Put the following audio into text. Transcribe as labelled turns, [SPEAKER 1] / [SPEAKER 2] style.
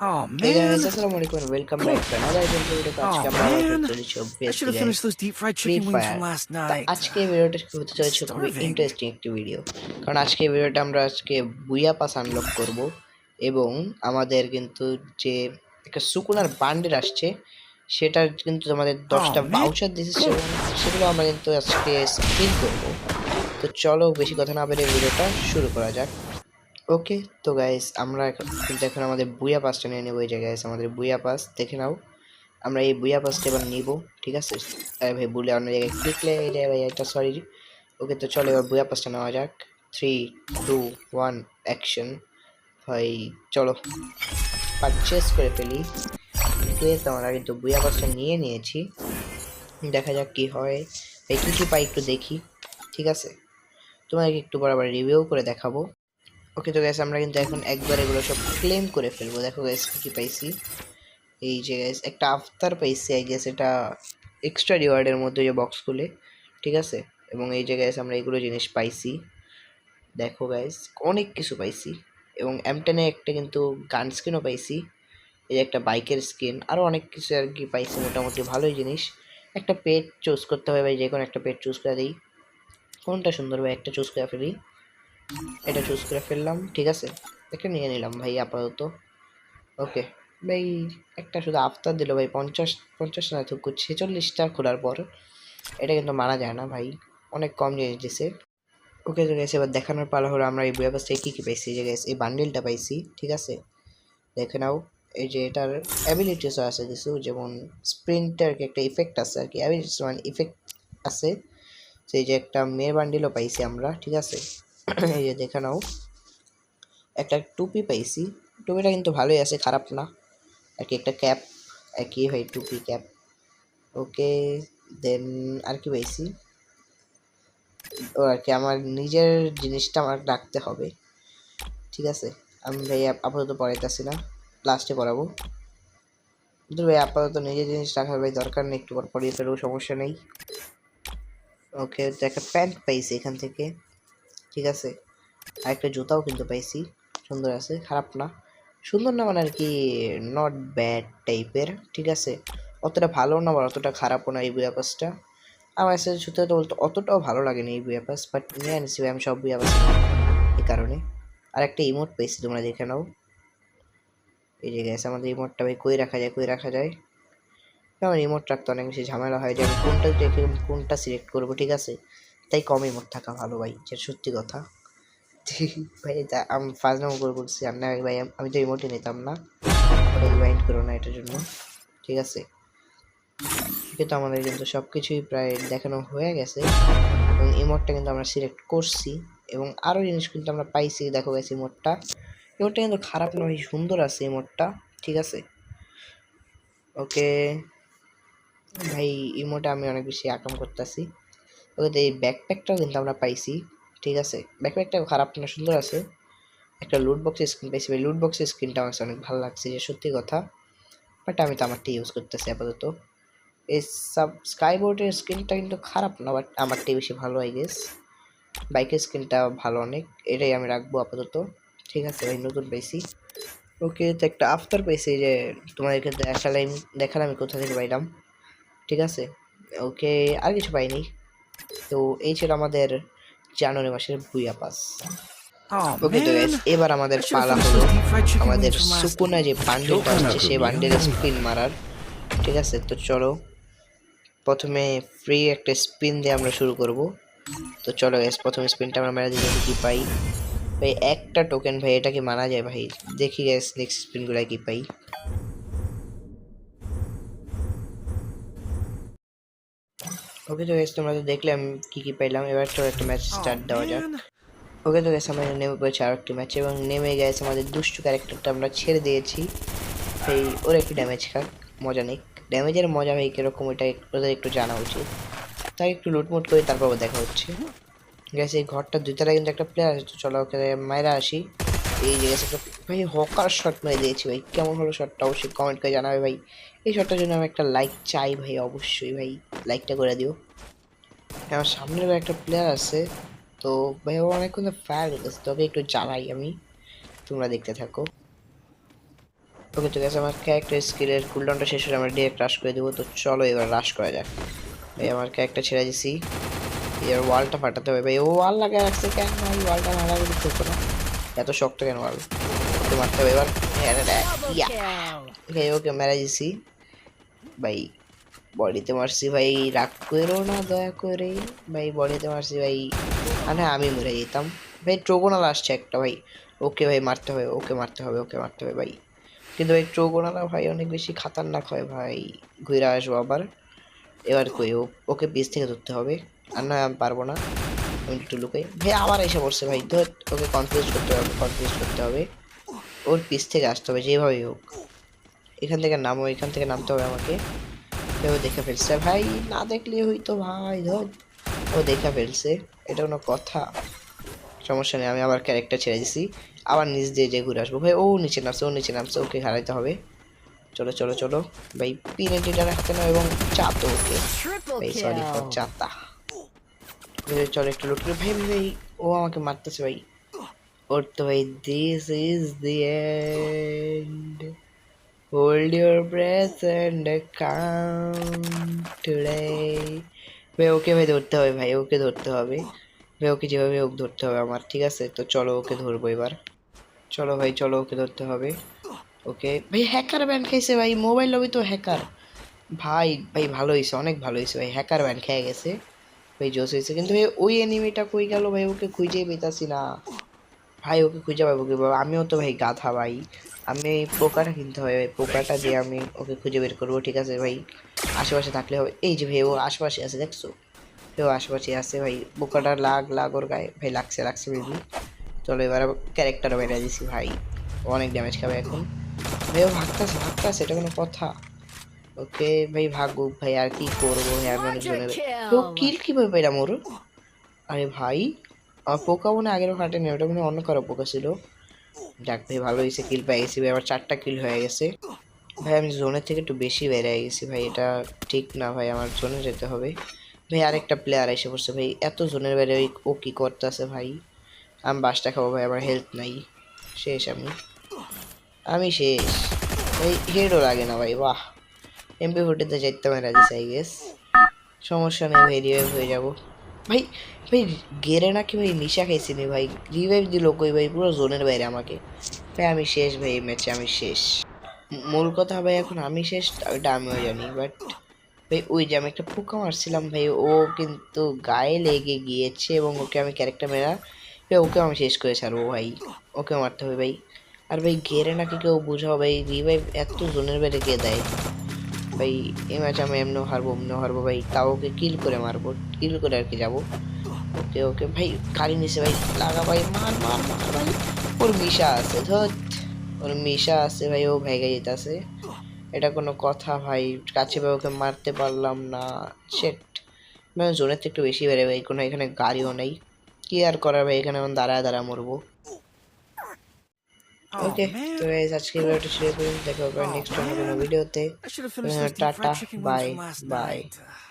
[SPEAKER 1] Oh
[SPEAKER 2] Hey guys,
[SPEAKER 1] man,
[SPEAKER 2] আসসালামু আলাইকুম and welcome back to another video আজকে
[SPEAKER 1] Oh,
[SPEAKER 2] আমরা
[SPEAKER 1] I should have finished those deep fried chicken wings from last night.
[SPEAKER 2] আজকে ভিডিওটা হতে চলেছে খুবই ইন্টারেস্টিং একটি ভিডিও কারণ আজকে ভিডিওটা আমরা আজকে বুইয়া পাস আনলক করব এবং আমাদের কিন্তু যে একটা সুকুনার বান্ডেল আসছে সেটার কিন্তু আমাদের দশটা
[SPEAKER 1] Oh,
[SPEAKER 2] দিয়েছে সেগুলো আমরা কিন্তু আজকে স্পিন করব। তো চলো বেশি কথা না বেরিয়ে ভিডিওটা শুরু করা যাক। ওকে, তো গাইস আমরা এখন- কিন্তু এখন আমাদের বুয়া পাসটা নিয়ে নেব, এই যে গাইস আমাদের বুয়া পাস দেখে নাও। আমরা এই বুয়া পাসটা এবার নিব, ঠিক আছে? আরে ভাই বলে অন্য জায়গায় ক্লিকলে যে ভাই, এটা সরি ওকে, তো চলো এবার বুয়া পাসটা নেওয়া যাক। থ্রি টু ওয়ান অ্যাকশন ভাই, চলো। পারচেস করে ফেলি। তো আমরা কিন্তু বুয়া পাসটা নিয়ে নিয়েছি, দেখা যাক কি হয়। এই কী কী পাই একটু দেখি, ঠিক আছে? তোমাকে একটু বরাবর রিভিউ করে দেখাবো। ওকে তো গ্যাস আমরা কিন্তু এখন একবার এগুলো সব ক্লেম করে ফেলব। দেখো গ্যাস কী পাইছি? এই যে গ্যাস একটা আফতার পাইছি আই গেস এটা এক্সট্রা রিওয়ার্ডের মধ্যে যে বক্স খুলে, ঠিক আছে? এবং এই যে গ্যাস আমরা এগুলো জিনিস পাইছি। দেখো গ্যাস অনেক কিছু পাইছি। এবং এমটেনে একটা কিন্তু গান স্কিনও পাইছি। এই যে একটা বাইকের স্কিন আরও অনেক কিছু আর কি পাইছি, মোটামুটি ভালোই জিনিস। একটা পেট চুজ করতে হবে ভাই, যে কোনো একটা পেট চুজ করে দিই। কোনটা সুন্দর ভাই, একটা চুজ করে ফেলি। এটা চুজ করে ফেললাম, ঠিক আছে? একটা নিয়ে নিলাম ভাই, আপাতত। ওকে ভাই, একটা শুধু আফতার দিল ভাই, পঞ্চাশ পঞ্চাশ না তো ছেচল্লিশটা খোলার পর। এটা কিন্তু মানা যায় না ভাই, অনেক কম জিনিস দিছে। ওকে তো গেছে এবার দেখানোর পালা হলো আমরা এই ব্যবস্থায় কী কী পাইছি, যে গেছে এই বান্ডিলটা পাইছি, ঠিক আছে? দেখে নাও, এই যে এটার অ্যাবিলিটিসও আছে কিছু, যেমন স্প্রিন্টের একটা ইফেক্ট আছে আর কি অ্যাবিলিটিস মানে ইফেক্ট আছে। সেই যে একটা মেয়ের বান্ডিলও পাইছি আমরা, ঠিক আছে? এই যে দেখে নাও। একটা টুপি পাইছি। টুপিটা কিন্তু ভালোই আছে, খারাপ না। আর কি একটা ক্যাপ, একই হয় টুপি ক্যাপ। ওকে, দেন আর কি পাইছি? ও আর কি, আমার নিজের জিনিসটা আমার রাখতে হবে। ঠিক আছে? আমি ভাই আপ- আপাতত পড়াইতেছি না। লাস্টে পড়াবো। কিন্তু ভাই আপাতত নিজের জিনিস রাখার ভাই দরকার নেই, একটু পর পড়িয়ে ফেলব, সমস্যা নেই। ওকে, তো একটা প্যান্ট পাইছি এখান থেকে। ঠিক আছে? আর একটা জুতাও কিন্তু পাইছি। সুন্দর আছে, খারাপ না। সুন্দর না মানে আর কি নট ব্যাড টাইপের ঠিক আছে? অতটা ভালো না বা অতটা খারাপও না এই বুয়াপাসটা আমার কাছে সত্যি কথা বলতে অতটাও ভালো লাগেনি এই বুয়াপাস বাট নিয়ে আনিছি আমি সব বুয়াপাস এই কারণে। আর একটা ইমোট পেয়েছি তোমরা দেখে নাও। এই যে গেছে আমাদের ইমোটটা ভাই কই রাখা যায়, কই রাখা যায়? আমার ইমোট রাখতে অনেক বেশি ঝামেলা হয় যে আমি কোনটা রেখে কোনটা সিলেক্ট করব, ঠিক আছে? তাই কমই মোট থাকা ভালো ভাই যেটা সত্যি কথা। ভাই তা আমি ফার্স্ট নাম করে বলছি, আর না ভাই আমি তো ইমোটে নিতাম না। রিমাইন্ড করো না এটার জন্য, ঠিক আছে? কিন্তু আমাদের কিন্তু সব কিছুই প্রায় দেখানো হয়ে গেছে। এবং ইমোটটা কিন্তু আমরা সিলেক্ট করছি, এবং আরও জিনিস কিন্তু আমরা পাইছি, দেখো গেছি ইমোটটা ইমোটটা কিন্তু খারাপ নয় সুন্দর আছে ইমোটটা ঠিক আছে? ওকে, ভাই ইমোটে আমি অনেক বেশি আকাম করতেছি। তো এই ব্যাকপ্যাকটাও কিন্তু আমরা পাইছি, ঠিক আছে? ব্যাকপ্যাকটাও খারাপ না, সুন্দর আছে। একটা লুট বক্সের স্ক্রিন পাইছি লুট বক্সের স্ক্রিনটা আমার অনেক ভালো লাগছে, যে সত্যি কথা। বাট আমি তো আমারটা ইউজ করতেছি আপাতত। এই সাব স্কাইবোর্ডের স্ক্রিনটা কিন্তু খারাপ না বাট আমারটাই বেশি ভালো আই গেস বাইকের স্ক্রিনটা ভালো অনেক, এটাই আমি রাখব আপাতত, ঠিক আছে? ভাই নতুন পাইছি। ওকে তো একটা আফতার পেয়েছি যে তোমাদেরকে দেখালাম দেখালাম আমি কোথা থেকে পাইলাম, ঠিক আছে? ওকে আর কিছু পাইনি। তো এই ছিল আমাদের জানুয়ারি মাসের বুইয়া পাস।
[SPEAKER 1] Oh
[SPEAKER 2] ওকে তো
[SPEAKER 1] man,
[SPEAKER 2] এবার আমাদের পালা হলো আমাদের সুকুনা যে বান্ডেলটা হচ্ছে সেই বান্ডেলের স্পিন মারার। ঠিক আছে তো চলো। প্রথমে ফ্রি একটা স্পিন দিয়ে আমরা শুরু করব। তো চলো গ্যাস প্রথমে স্পিনটা আমরা মেরে দিয়ে কি পাই। ভাই একটা টোকেন ভাই এটা কি মারা যায় ভাই? দেখি গ্যাস নেক্সট স্পিনগুলো কি পাই। ওকে তো গ্যাস তোমরা তো দেখলে আমি কি কি পাইলাম এবার তো একটা ম্যাচ স্টার্ট দেওয়া যাক। ওকে তো গেছে আমরা নেমে পড়েছি আর একটি ম্যাচ এবং নেমে গেছে আমাদের দুষ্টু ক্যারেক্টারটা আমরা ছেড়ে দিয়েছি। এই, ওর একটু ড্যামেজ খাক, মজা নেই ড্যামেজের মজা ভাই কীরকম এক- ওদের একটু জানা উচিত। তাই একটু লুটমুট করে, তারপর দেখা হচ্ছে। গেছে এই ঘরটার দুইতলা কিন্তু একটা প্লেয়ার আছে চলো ওকে মায়েরা আসি। এই যে গেছে একটা ভাই হকার শট মেরে দিয়েছি ভাই, কেমন হলো শটটা অবশ্যই কমেন্ট করে জানাবে ভাই। এই শটটার জন্য আমি একটা লাইক চাই ভাই, অবশ্যই ভাই। লাইকটা করে দিও। আমার সামনের একটা প্লেয়ার আছে, তো ভাই ও অনেকক্ষণ ফায়ার করতেছে, তবে একটু জ্বালাই আমি, তোমরা দেখতে থাকো। ওকে ঠিক আছে আমার ক্যারেক্টার স্কিলের কুলডাউনটা শেষ হলে আমরা ডিরেক্ট রাশ করে দেবো, তো চলো এবার রাশ করা যাক। ভাই, আমার ক্যারেক্টার ছেড়ে দিছি। এবার ওয়ালটা ফাটাতে হবে। ভাই, ও ওয়াল লাগিয়ে রাখছে কেন? ভাই ওয়ালটা না লাগালে করতো না। এত শক্ত কেন ওয়াল মারতে হবে এবার। ওকে ওকে মেরে দিছি। ভাই বডিতে মারছি ভাই, রাগ করো না, দয়া করে। ভাই, বডিতে মারছি ভাই হ্যাঁ আমি মরে যেতাম। ভাই, ট্রোগোনাল আসছে একটা ভাই, ওকে ভাই মারতে হবে, ওকে মারতে হবে, ওকে মারতে হবে ভাই। কিন্তু ভাই ট্রোগোনালা ভাই অনেক বেশি খাতারনাক হয় ভাই, ঘুরে আসব আবার। এবার কই ওকে পিস থেকে ধরতে হবে। আর না, আমি পারব না। আমি একটু লুকাই। ভাই, আবার এসে পড়ছে ভাই, ধর, ওকে কনফিউজ করতে হবে কনফিউজ করতে হবে। ওর পিস থেকে আসতে হবে, যেভাবেই হোক। এখান থেকে নামো, এখান থেকে নামতে হবে আমাকে। কেউ দেখে ফেলছে। ভাই না দেখলে হইতো ভাই ধর। ও দেখে ফেলছে। এটা কোনো কথা। সমস্যা নেই আমি আবার ক্যারেক্টার ছেড়ে দিছি। আবার নিচ দিয়ে যে ঘুরে আসব। ভাই ও নিচে নামছে ও নিচে নামছে ওকে হারাইতে হবে। চলো চলো চলো। ভাই পিনেটিটা রাখতে না এবং চাতো ওকে। ভাই সরি ফর. চাতা চলো একটু লুট করি। ভাই, ভাই ও আমাকে মারতেছে ভাই। ওর তো ভাই this is the end hold your breath and count today ভাই, ওকে ভাই ধরতে হবে ভাই, ওকে ধরতে হবে। ভাই, ওকে যেভাবে হোক ধরতে হবে আমার, ঠিক আছে? তো চলো ওকে ধরবো এবার। চলো ভাই, চলো ওকে ধরতে হবে। ওকে। ভাই হ্যাকার ব্যান খাইছে ভাই মোবাইল লবি তো হ্যাকার ভাই ভাই, ভালো হয়েছে অনেক ভালো হয়েছে ভাই হ্যাকার ব্যান খেয়ে গেছে। ভাই জোস হয়েছে কিন্তু ভাই, ওই এনিমিটা কই গেল ভাই, ওকে খুঁজেই পেতাছি না। ভাই ওকে খুঁজে পাবো কি পাবো আমিও তো ভাই গাধা ভাই। আমি এই পোকাটা কিনতে হবে ভাই। পোকাটা দিয়ে আমি ওকে খুঁজে বের করব ঠিক আছে ভাই? আশেপাশে থাকলে হবে। এই যে ভাই ও আশেপাশে আছে দেখছ? ভাই ও আশেপাশে আছে ভাই। পোকাটা লাগ লাগ ওর গায়ে। ভাই লাগছে লাগছে বেবি চলো এবার ক্যারেক্টার বেড়ে দিছি ভাই। অনেক ড্যামেজ খাবে এখন। ভাই ও ভাগতেছে ভাগতেছে এটা কোনো কথা। ওকে ভাই ভাগুক ভাই আর কি করব? হ্যাঁ আমি অনেক জনের. কিল কীভাবে পেলাম ওর? আরে ভাই। আমার পোকা মনে আগেরও ফাটেনি ওটা মনে অন্য কারও পোকা ছিল। যাক ভাই, ভালো হয়েছে কিল পেয়ে গেছি ভাই আমার চারটা কিল হয়ে গেছে। ভাই, আমি জোনের থেকে একটু বেশি বেড়ে গেছি ভাই, এটা ঠিক না ভাই, আমার জোনে যেতে হবে। ভাই, আরেকটা প্লেয়ার এসে পড়ছে ভাই, এত জোনের বাইরে ওই, ও কি করতেছে ভাই? আমি বাসটা খাব ভাই, আমার হেলথ নাই। শেষ আমি। আমি শেষ। ভাই হেডও লাগে না ভাই, বাহ। এমপি ফুটিতে যাইতে দিছে আই গেস সমস্যা নেই ভাই রিভাইভ হয়ে যাব। ভাই ভাই, গেরে নাকি ভাই নিশা খাইছি নি ভাই রিভাইভ দিল কই ভাই? পুরো জোনের বাইরে আমাকে। ভাই, আমি শেষ ভাই এই ম্যাচে আমি শেষ। মূল কথা ভাই, এখন আমি শেষ ওইটা আমিও জানি। বাট ভাই, ওই যে আমি একটা পোকা মারছিলাম ভাই, ও কিন্তু গায়ে লেগে গিয়েছে এবং ওকে আমি ক্যারেক্টার মেরা, ভাই ওকে আমি শেষ করে ছাড়বো ভাই। ওকে মারতে হবে ভাই। আর ভাই, গেরে নাকি কেউ বুঝাও ভাই, রিভাইভ এত জোনের বাইরে কে দেয়? ভাই, এই ম্যাচ আমি এমনিও হারবো এমনিও হারবো ভাই। তাও ওকে কিল করে মারবো কিল করে আর কি যাব। ওকে ওকে, ভাই গাড়ি নিছে ভাই, লাগা ভাই, মার মার মার ভাই। ওর মিশা আছে ধর ওর মিশা আছে ভাই, ও ভেগে যেতেছে। এটা কোনো কথা ভাই, কাছে ভাই ওকে মারতে পারলাম না। সেট মানে জোনের থেকে একটু বেশি বেড়ে ভাই, কোনো এখানে গাড়িও নেই। কি আর করার ভাই, এখানে এখন দাঁড়ায় দাঁড়া মরবো। ওকে তো গাইস আজকে ভিডিওটা শেয়ার করুন দেখা হবে নেক্সট কোনো ভিডিওতে
[SPEAKER 3] টাটা বাই have